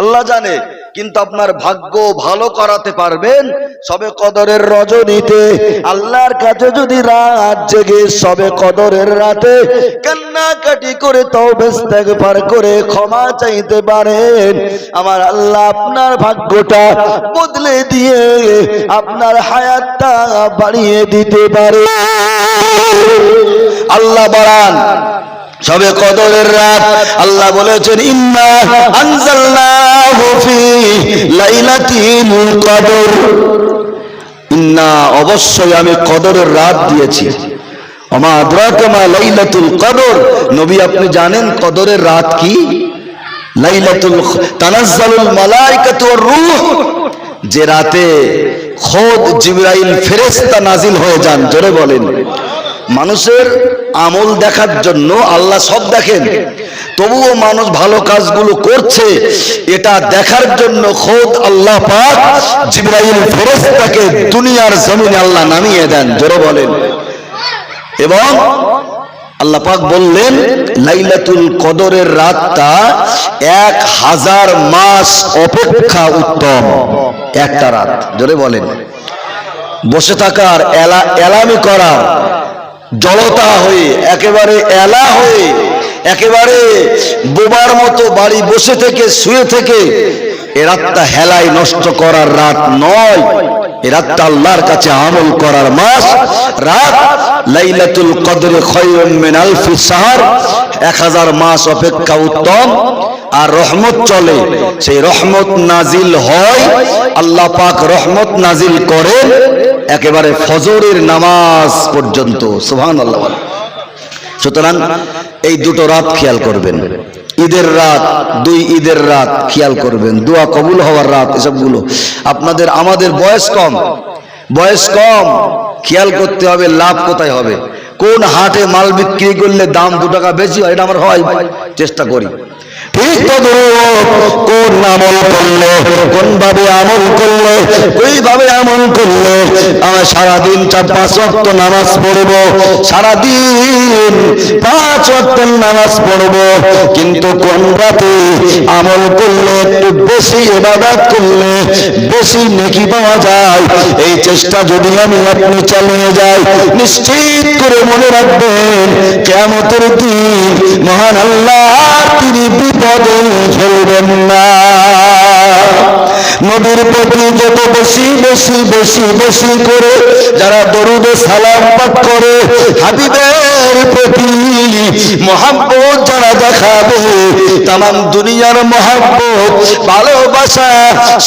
আল্লাহ জানে, কিন্তু আপনার ভাগ্য ভালো করাতে পারবেন সবে কদরের রজনীতে। আল্লাহর কাছে যদি রাত জেগে সবে কদরের রাতে কান্নাকাটি করে তবে পার করে ক্ষমা চাইতে পারেন, আমার আল্লাহ আপনার ভাগ্যটা বদলে দিয়ে আপনার হায়াতটা বাড়িয়ে দিতে পারে। আল্লাহ বাড়ান সবে কদরের রাত আল্লাহ বলেছেন, ইন্না আনজালনাহু ফি লাইলাতিল কদর ইন্না, অবশ্যই আমি কদরের রাত দিয়েছি। আমা আদরাকা মা লাইলাতুল কদর। নবী, আপনি জানেন কদরের রাত কি? লাইলাতুল তানাজ্জালুল মালাইকাতু ওয়ার রূহ। যে রাতে খোদ জিবরাইল ফেরেশতা নাজিল হয়ে যান, জোরে বলেন। মানুষের আমল দেখার জন্য আল্লাহ সব দেখেন। তবুও মানুষ ভালো কাজগুলো করছে, এটা দেখার জন্য খোদ আল্লাহ পাক জিব্রাইল ফেরেশতাকে দুনিয়ার জমিনে আল্লাহ নামিয়ে দেন, জোরে বলেন। এবং আল্লাহ পাক বললেন, লাইলাতুল কদরের রাতটা এক হাজার মাস অপেক্ষা উত্তম, একটা রাত, জোরে বলেন। বসে থাকার এলা, এলামি করার জলতা হয়ে, একেবারে এলা হয়ে, একেবারে বোবার মতো বাড়ি বসে থেকে, শুয়ে থেকে, এ রাতটা হেলাই নষ্ট করার রাত নয়। এ রাতটা আল্লাহর কাছে আমল করার মাস। রাত লাইলাতুল কদরে খয়রুম মিন আলফি শাহর এক হাজার মাস অপেক্ষা উত্তম। আর রহমত চলে। সেই রহমত নাজিল হয়, আল্লাহ পাক রহমত নাজিল করেন। একেবারে ফজরের নামাজ পর্যন্ত সুবহান আল্লাহ সুতরাং এই দুটো রাত খেয়াল করবেন। ঈদের রাত, দুই ঈদের রাত খেয়াল করবেন। দোয়া কবুল হওয়ার রাত, এসবগুলো। আপনাদের, আমাদের বয়স কম। বয়স কম, খেয়াল করতে হবে লাভ কোথায় হবে। কোন হাটে মাল বিক্রি করলে দাম দু টাকা বেশি হয়, এটা আমার হয়, চেষ্টা করি। কোন আমল করলে কোন ভাবে আমল করলে ওইভাবে আমল করলে, আমরা সারাদিন পাঁচ নামাজ পড়ব, সারাদিন পাঁচ নামাজ পড়ব, কিন্তু কোন রাতে আমল করলে, একটু বেশি ইবাদত করলে, বেশি নেকি পাওয়া যায়, এই চেষ্টা যদি আমি আপনি চালিয়ে যাই, নিশ্চিত করে মনে রাখবেন কেমতের দিন মহান আল্লাহ তিনি বিপদে ফেলবেন না। নদীর প্রতি যত বেশি বেশি বেশি বেশি করে যারা দরুদে সালাম পাঠ করে, হাবিবের প্রতি মহাব্বত যারা দেখাবে তাম দুনিয়ার মহাব্বত, ভালোবাসা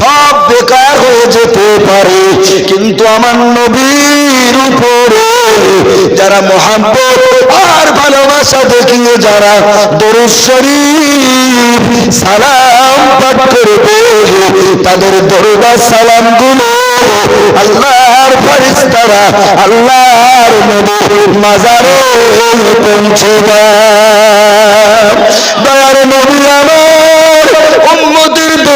সব বেকার হয়ে যেতে পারে। কিন্তু আমার নবীর উপরে যারা মহাব্বত আর ভালোবাসা দেখিয়ে যারা দরুদ শরীফ সালাম পাঠ করবে তাদের দরুদা সালামগুলো আল্লাহর ফরিস্তারা আল্লাহর নবীর মাজারে পৌঁছে দেয়। দয়ার নবী আমার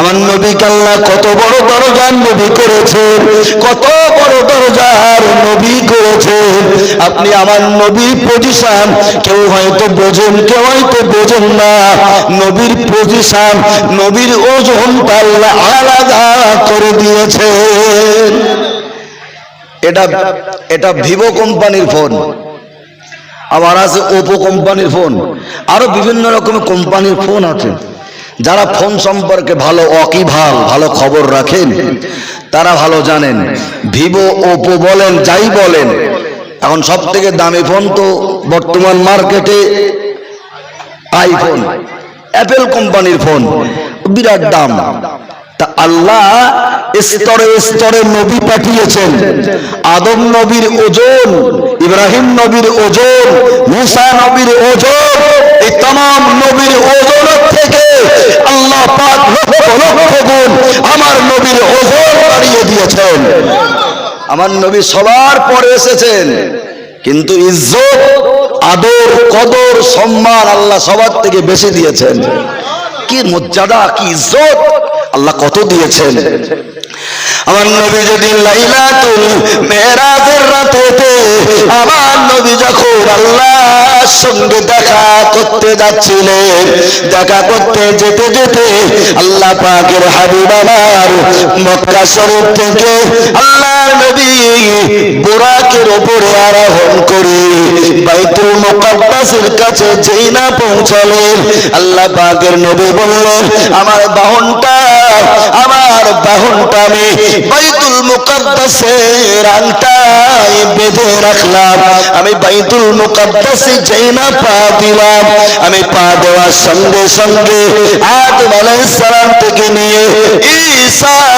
আমার নবীকে আল্লাহ কত বড় দরজার নবী করেছেন কত বড় দরজার নবী করেছেন আপনি আমার নবীর পজিশন কেউ হয়তো বোঝেন, কেউ হয়তো বোঝেন না। নবীর পজিশন নবীর ওজনটা আল্লাহ আলাদা করে দিয়েছে। এটা এটা ভিভো কোম্পানির ফোন আবার আছে ওপো কোম্পানির ফোন আরও বিভিন্ন রকমের কোম্পানির ফোন আছে। যারা ফোন সম্পর্কে ভালো অকিভাল, ভালো খবর রাখেন, তারা ভালো জানেন। ভিভো, ওপো বলেন, যাই বলেন, এখন সব থেকে দামি ফোন তো বর্তমান মার্কেটে আইফোন অ্যাপেল কোম্পানির ফোন, বিরাট দাম। তা আল্লাহ স্তরে স্তরে নবী পাঠিয়েছেন। আদম নবীর ওজন, ইব্রাহিম নবীর ওজন, মুসা নবীর ওজন, এই তাম নবীর ওজন থেকে আল্লাহ পাক লক্ষ লক্ষ গুণ আমার নবীর ওজন বাড়িয়ে দিয়েছেন আমার নবী সবার পরে এসেছেন। কিন্তু ইজ্জত, আদর, কদর, সম্মান আল্লাহ সবার থেকে বেশি দিয়েছেন। কি মর্যাদা, কি ইজ্জত আল্লাহ কত দিয়েছেন। আমার নবী যদি লাইলাতুল মেরাজের রাতেতে আমার নবী যখন আল্লাহর সঙ্গে দেখা করতে যাচ্ছিলেন, দেখা করতে যেতে যেতে আল্লাহ পাকের হাবিব আমার মক্কা শরীফ থেকে আল্লাহর নবী আমার বাহনটা আমার বাহনটা আমি বাইতুল মুকাদ্দাসের বেঁধে রাখলাম। আমি বাইতুল মুকাদ্দাসে যেই না পা দিলাম, আমি পা দেওয়ার সঙ্গে সঙ্গে আদম আলাইহিস সালাম থেকে নিয়ে ঈসা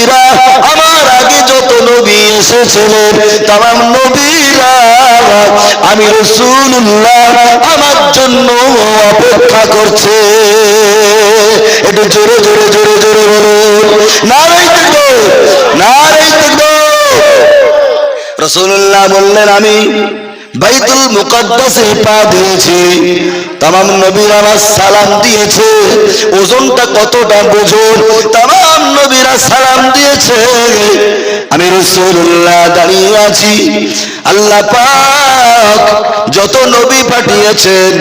নবীরা, আমার আগে যত নবী এসেছিলেন তাম নবীরা, আমি রসুল্লাহ আমার জন্য অপেক্ষা করছে। একটু জোরে জোরে জোরে জোরে বলুন। নারাই দেখব নারাই দেখব রসুল্লাহ বললেন, আমি বাইতুল মুকাদ্দাসে পা দিয়েছি। তামাম নবীর সালাম দিয়েছে। ওজনটা কতটা বুঝুন? তামাম নবীরা সালাম দিয়েছে। আমি রসুল্লাহ দাঁড়িয়ে আছি। আল্লাহ পাক যত নবী পাঠিয়েছেন,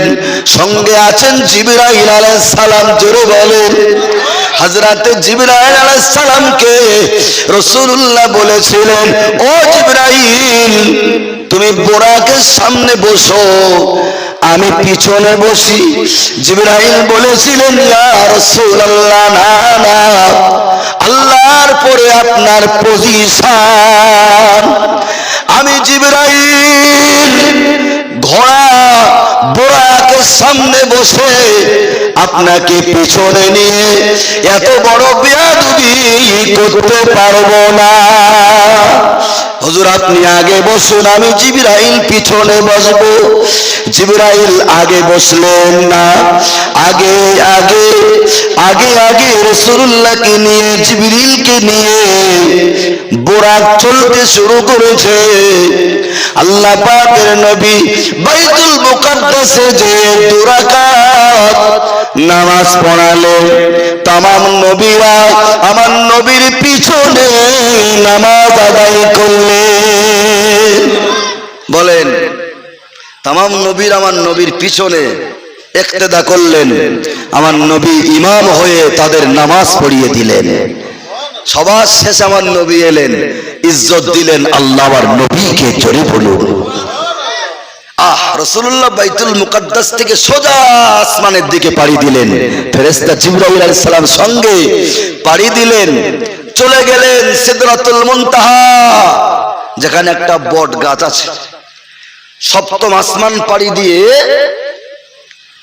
সঙ্গে আছেন জিবরাইল আলাইহিস সালাম, জোরে বলেন। হজরতে জিবরাইল আলাইহিস সালামকে রাসূলুল্লাহ বলেছিলেন, ও জিবরাইল, তুমি বোরাকের সামনে বসো। আমি পিছনে বসি। জিবরাইল বলেছিলেন আল্লাহর পরে আপনার পজিশন আমি জিবরাইল ঘোড়া বোরাকের সামনে বসে আপনাকে পিছনে নিয়ে এত বড় বেয়াদবি করতে পারব না। হুজুর আপনি আগে বসুন, আমি জিবরাইল পিছনে বসবো। জিবরাইল আগে বসলেন না। আগে আগে আগে আগে রসুল্লাহকে নিয়ে, জিবরিলকে নিয়ে বোরাক চলতে শুরু করেছে। আল্লাহ পাকের নবী বাইতুল মুকাদ্দাসে যে দুরাকাত নামাজ পড়ালেন, তামাম নবীরা আমার নবীর পিছনে নামাজ আদায় করলেন বলেন তামাম নবীর আমার নবীর পিছনে একতেদা করলেন। আমার নবী ইমাম হয়ে তাদের নামাজ পড়িয়ে দিলেন। সবার শেষে আমার নবী এলেন, ইজ্জত দিলেন আল্লাহ আর নবীকে জোরে বলুন। আহ রসুল্লাহ বাইতুল মুকাদ্দাস থেকে সোজা আসমানের দিকে পাড়ি দিলেন। ফেরেস্তা জিবরাইল আলাইহিস সঙ্গে পাড়ি দিলেন। চলে গেলেন সিদরাতুল মুনতাহা, যেখানে একটা বট গাছ আছে। সপ্তম আসমান পাড়ি দিয়ে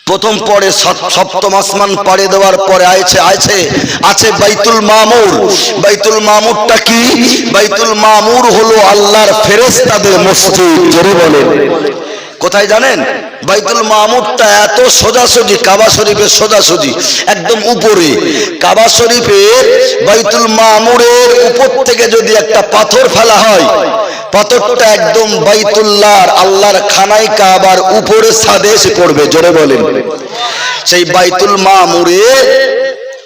প্রথম পরে সপ- সপ্তম আসমান পাড়ি দেওয়ার পরে আছে আছে আছে বাইতুল মামুর। বাইতুল মামুরটা কি? বাইতুল মামুর হলো আল্লাহর ফেরেশতাদের মসজিদ, জোরে বলেন। কোথায় জানেন? বাইতুল মামুরটা এত সোজাসুজি, কাবা শরীফের সোজাসুজি, একদম উপরে। কাবা শরীফের বাইতুল মামুরের উপর থেকে যদি একটা পাথর ফেলা হয় পাথরটা একদম বাইতুল্লাহর আল্লাহর খানাই কাবার উপরে ছাদে এসে পড়বে, জোরে বলেন। সেই বাইতুল মামুরে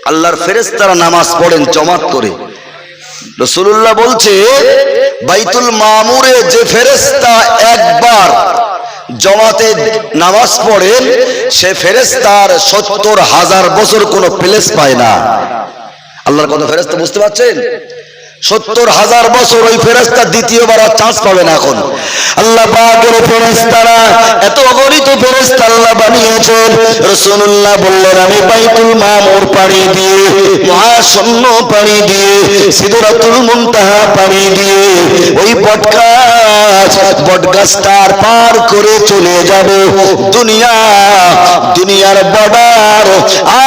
আল্লাহর ফেরেশতারা নামাজ পড়েন জমাত করে। রসুল্লাহ বলছে, বাইতুল মামুরে যে ফেরেশতা একবার জমাতে নামাজ পড়েন, সে ফেরেশতার সত্তর হাজার বছর কোনো প্লেস পায় না। আল্লাহর কথা ফেরেশতা বুঝতে পারছেন? সত্তর হাজার বছর ওই ফেরেস্তা দ্বিতীয়বার আর চান্স পাবে না এখন। আল্লাহ পাকের ফেরেস্তারা এত অগণিত ফেরেস্তা আল্লাহ বানিয়েছেন। রসুল্লাহ বললেন, আমি বাইতুল মামুর পাড়ি দিয়ে মহাশূন্য পাড়ি দিয়ে, সিদরাতুল মুনতাহা পাড়ি দিয়ে, ওই বটগাছ, বটগাছটার পার করে চলে যাবে। দুনিয়া, দুনিয়ার বর্ডার,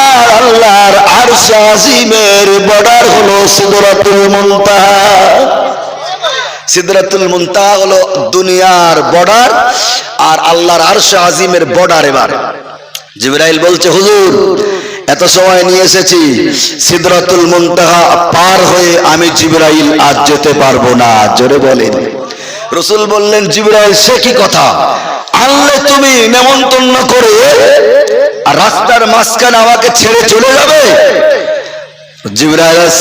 আর আল্লাহর আরশ আজিমের বর্ডার হলো সিদরাতুল মুনতাহা। মুনতাহা হলো দুনিয়ার বর্ডার আর আল্লাহর আরশ আজিমের বর্ডার এবার। জিবরাইল বলছে, হুজুর, এত সময় নিয়ে এসেছি, সিদরাতুল মুনতাহা পার হয়ে আমি জিবরাইল আজ যেতে পারব না। জোরে বলেন। রসুল বললেন, জিবরাইল, সে কি কথা? আনলে তুমি নেমন্তন্ন করে রাস্তার মাঝখানে আমাকে ছেড়ে চলে যাবে?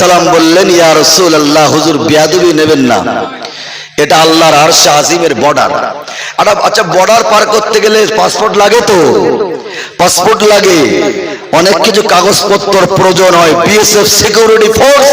সালাম বললেন, ইয়া রসুল আল্লাহ হুজুর বিয়াদবি নেবেন না। এটা আল্লাহর আরশ আজিমের বর্ডার। আচ্ছা বর্ডার পার করতে গেলে পাসপোর্ট লাগে তো? পাসপোর্ট লাগে। অনেক কিছু কাগজপত্র প্রয়োজন হয়। BSF security force